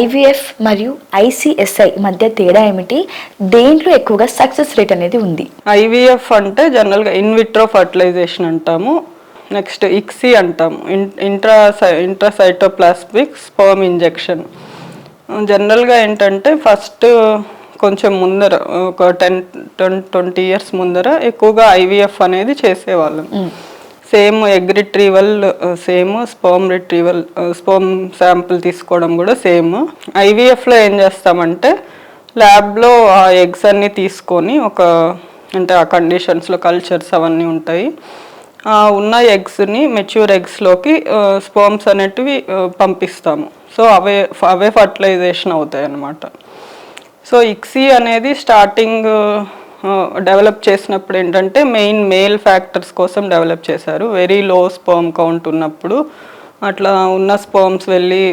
IVF మరియు ICSI మధ్య తేడా ఏమిటి? దేంట్లో ఎక్కువగా సక్సెస్ రేట్ అనేది ఉంది? ఐవీఎఫ్ అంటే జనరల్గా ఇన్ విట్రో ఫర్టిలైజేషన్ అంటాము. నెక్స్ట్ ఇక్సీ అంటాము. Intra intracytoplasmic sperm injection. జనరల్గా ఏంటంటే ఫస్ట్ కొంచెం ముందర ఒక టెన్ ట్వంటీ ఇయర్స్ ముందర ఎక్కువగా ఐవీఎఫ్ అనేది చేసేవాళ్ళం. Same egg retrieval same sperm retrieval sperm sample తీసుకోవడం కూడా సేమ్. ఐవీఎఫ్లో ఏం చేస్తామంటే ల్యాబ్లో ఆ ఎగ్స్ అన్నీ తీసుకొని ఒక అంటే ఆ కండిషన్స్లో కల్చర్స్ అవన్నీ ఉంటాయి. ఆ ఉన్న ఎగ్స్ని మెచ్యూర్ ఎగ్స్లోకి స్పోమ్స్ అనేటివి పంపిస్తాము. సో అవే అవే ఫర్టిలైజేషన్ అవుతాయి అన్నమాట సో ఇక్సీ అనేది స్టార్టింగ్ డెవలప్ చేసినప్పుడు ఏంటంటే మెయిన్ మేల్ ఫ్యాక్టర్స్ కోసం డెవలప్ చేశారు. వెరీ లో స్పర్మ్ కౌంట్ ఉన్నప్పుడు అట్లా ఉన్న స్పర్మ్స్ వెళ్ళి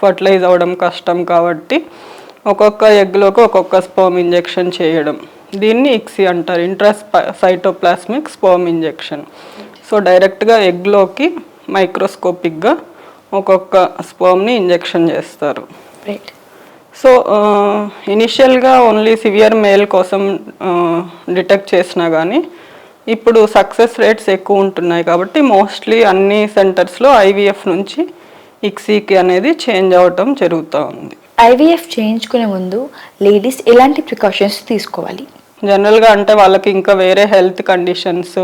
ఫర్టిలైజ్ అవ్వడం కష్టం కాబట్టి ఒక్కొక్క ఎగ్లోకి ఒక్కొక్క స్పర్మ్ ఇంజెక్షన్ చేయడం. దీన్ని ఇక్సీ అంటారు. Intracytoplasmic sperm injection. సో డైరెక్ట్గా ఎగ్లోకి మైక్రోస్కోపిక్గా ఒక్కొక్క స్పర్మ్ని ఇంజెక్షన్ చేస్తారు. రైట్ సో ఇనిషియల్గా ఓన్లీ సివియర్ మేల్ కోసం డిటెక్ట్ చేసినా కానీ ఇప్పుడు సక్సెస్ రేట్స్ ఎక్కువ ఉంటున్నాయి కాబట్టి మోస్ట్లీ అన్ని సెంటర్స్లో ఐవీఎఫ్ నుంచి ఇక్సీకి అనేది చేంజ్ అవ్వటం జరుగుతూ ఉంది. ఐవీఎఫ్ చేయించుకునే ముందు లేడీస్ ఎలాంటి ప్రికాషన్స్ తీసుకోవాలి? జనరల్గా అంటే వాళ్ళకి ఇంకా వేరే హెల్త్ కండిషన్స్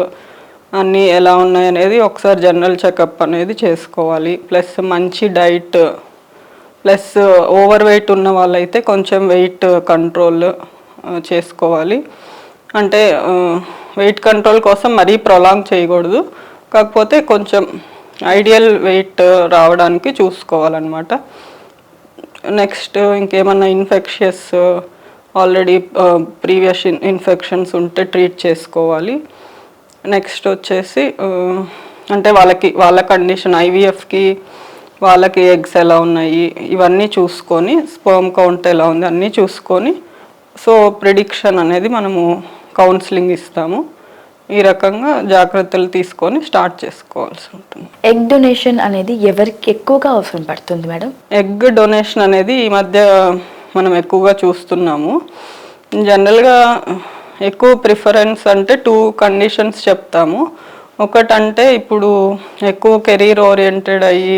అన్నీ ఎలా ఉన్నాయి అనేది ఒకసారి జనరల్ చెకప్ అనేది చేసుకోవాలి. ప్లస్ మంచి డైట్ ప్లస్ ఓవర్ వెయిట్ ఉన్న వాళ్ళైతే కొంచెం వెయిట్ కంట్రోల్ చేసుకోవాలి. అంటే వెయిట్ కంట్రోల్ కోసం మరీ ప్రొలాంగ్ చేయకూడదు. కాకపోతే కొంచెం ఐడియల్ వెయిట్ రావడానికి చూసుకోవాలన్నమాట. నెక్స్ట్ ఇంకేమన్నా ఇన్ఫెక్షియస్ ఆల్రెడీ ప్రీవియస్ ఇన్ఫెక్షన్స్ ఉంటే ట్రీట్ చేసుకోవాలి. నెక్స్ట్ వచ్చేసి అంటే వాళ్ళకి వాళ్ళ కండిషన్ ఐవీఎఫ్కి వాళ్ళకి ఎగ్స్ ఎలా ఉన్నాయి ఇవన్నీ చూసుకొని స్పర్మ్ కౌంట్ ఎలా ఉంది అన్నీ చూసుకొని సో ప్రిడిక్షన్ అనేది మనము కౌన్సిలింగ్ ఇస్తాము. ఈ రకంగా జాగ్రత్తలు తీసుకొని స్టార్ట్ చేసుకోవాల్సి ఉంటుంది. ఎగ్ డొనేషన్ అనేది ఎవరికి ఎక్కువగా అవసరం పడుతుంది మేడం? ఎగ్ డొనేషన్ అనేది ఈ మధ్య మనం ఎక్కువగా చూస్తున్నాము. జనరల్గా ఎక్కువ ప్రిఫరెన్స్ అంటే టూ కండిషన్స్ చెప్తాము. ఒకటంటే ఇప్పుడు ఎక్కువ కెరీర్ ఓరియంటెడ్ అయ్యి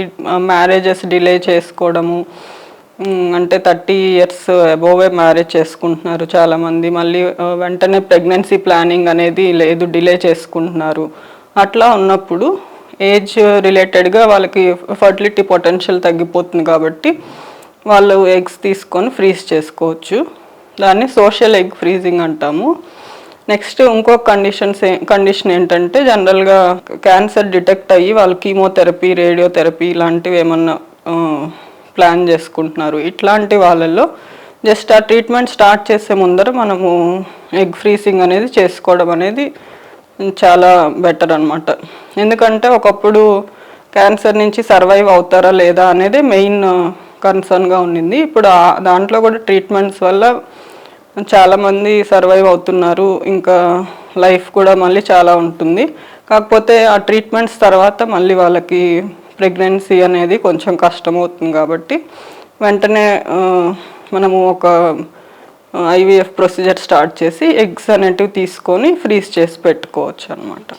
మ్యారేజెస్ డిలే చేసుకోవడము అంటే థర్టీ ఇయర్స్ అబోవే మ్యారేజ్ చేసుకుంటున్నారు చాలామంది. మళ్ళీ వెంటనే ప్రెగ్నెన్సీ ప్లానింగ్ అనేది లేదు డిలే చేసుకుంటున్నారు. అట్లా ఉన్నప్పుడు ఏజ్ రిలేటెడ్గా వాళ్ళకి ఫర్టిలిటీ పొటెన్షియల్ తగ్గిపోతుంది కాబట్టి వాళ్ళు ఎగ్స్ తీసుకొని ఫ్రీజ్ చేసుకోవచ్చు. దాన్ని సోషల్ ఎగ్ ఫ్రీజింగ్ అంటాము. నెక్స్ట్ ఇంకో కండిషన్స్ కండిషన్ ఏంటంటే జనరల్గా క్యాన్సర్ డిటెక్ట్ అయ్యి వాళ్ళు కీమోథెరపీ రేడియోథెరపీ ఇలాంటివి ఏమన్నా ప్లాన్ చేసుకుంటున్నారు. ఇట్లాంటి వాళ్ళల్లో జస్ట్ ఆ ట్రీట్మెంట్ స్టార్ట్ చేసే ముందర మనము ఎగ్ ఫ్రీసింగ్ అనేది చేసుకోవడం అనేది చాలా బెటర్ అన్నమాట. ఎందుకంటే ఒకప్పుడు క్యాన్సర్ నుంచి సర్వైవ్ అవుతారా లేదా అనేది మెయిన్ కన్సర్న్గా ఉండింది. ఇప్పుడు దాంట్లో కూడా ట్రీట్మెంట్స్ వల్ల చాలామంది సర్వైవ్ అవుతున్నారు. ఇంకా లైఫ్ కూడా మళ్ళీ చాలా ఉంటుంది. కాకపోతే ఆ ట్రీట్మెంట్స్ తర్వాత మళ్ళీ వాళ్ళకి ప్రెగ్నెన్సీ అనేది కొంచెం కష్టమవుతుంది కాబట్టి వెంటనే మనము ఒక ఐవీఎఫ్ ప్రొసీజర్ స్టార్ట్ చేసి ఎగ్స్ అనేటివి తీసుకొని ఫ్రీజ్ చేసి పెట్టుకోవచ్చు అనమాట